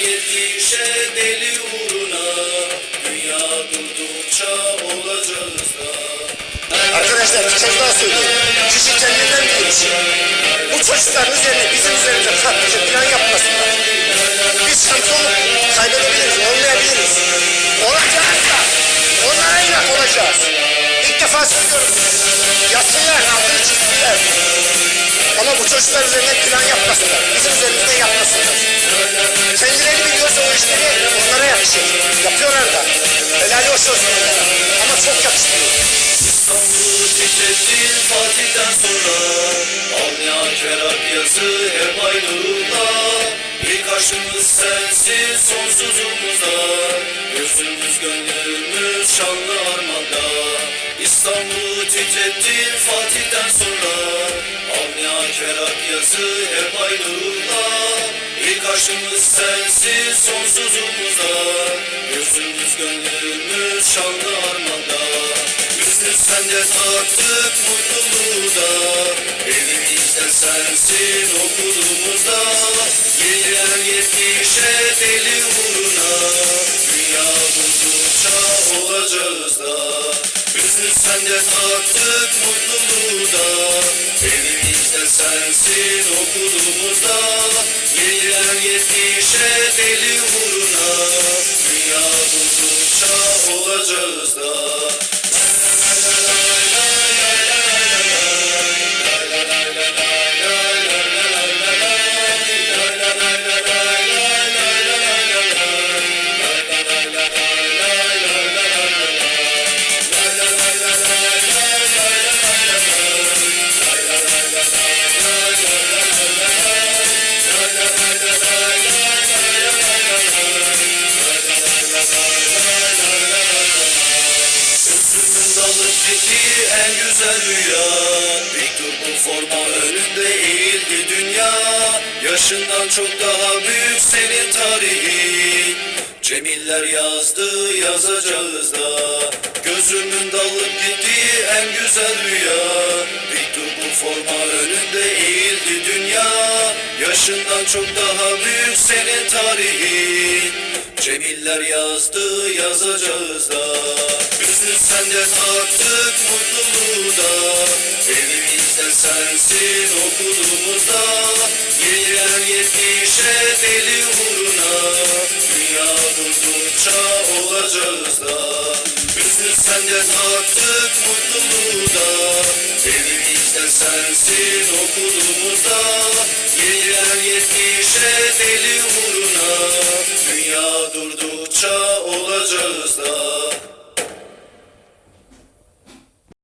yetişe deli uğruna Dünya durdukça olacağız da Arkadaşlar bir kez daha söylüyorum. Kişi kendinden. Bu çocukların üzerine bizim üzerimize katlıca plan yapmasınlar. Biz şampiyon kaybedebiliriz, olmayabiliriz. Olacağız da onlara inat olacağız. İlk defa söylüyorum. Yatsınlar, altını çizsinler. Ama bu çocuklar üzerine plan yapmasınlar. Bizim üzerimizde yapmasınlar. Kerak yazı hep aynı ruhla İlk aşkımız sensin sonsuzumuzda. Gözümüz gönlümüz şanlı armanda İstanbul'u titrettin Fatih'ten sonra. Avni Kerak yazı hep aynı ruhla İlk aşkımız sensin sonsuzumuzda. Gözümüz gönlümüz şanlı armanda Üstü sende tattık mutluluğu da. Evimizde sensin okulumuzda Geceler yetmişe deli uğruna. Dünya buldukça olacağız da Üstü sende tattık mutluluğu da Evimizde sensin okulumuzda Geceler yetmişe deli uğruna. Dünya buldukça olacağız da en güzel rüya. Bu forma önünde eğildi dünya. Yaşından çok daha büyük senin tarihin. Cemiller yazdı yazacağız da. Gözümün dalıp gitti en güzel rüya. Bu forma önünde eğildi dünya Yaşından çok daha büyük senin tarihin. Cemiller yazdı yazacağız da. Hüznü sende tattık mutluluğu da. Evimizde sensin okulumuzda Geceler yetmişe deli uğruna. Dünya durdukça olacağız da. Hüznü sende tattık mutluluğu da. Evimizde sensin okulumuzda Geceler yetmişe deli uğruna. Dünya durdukça olacağız da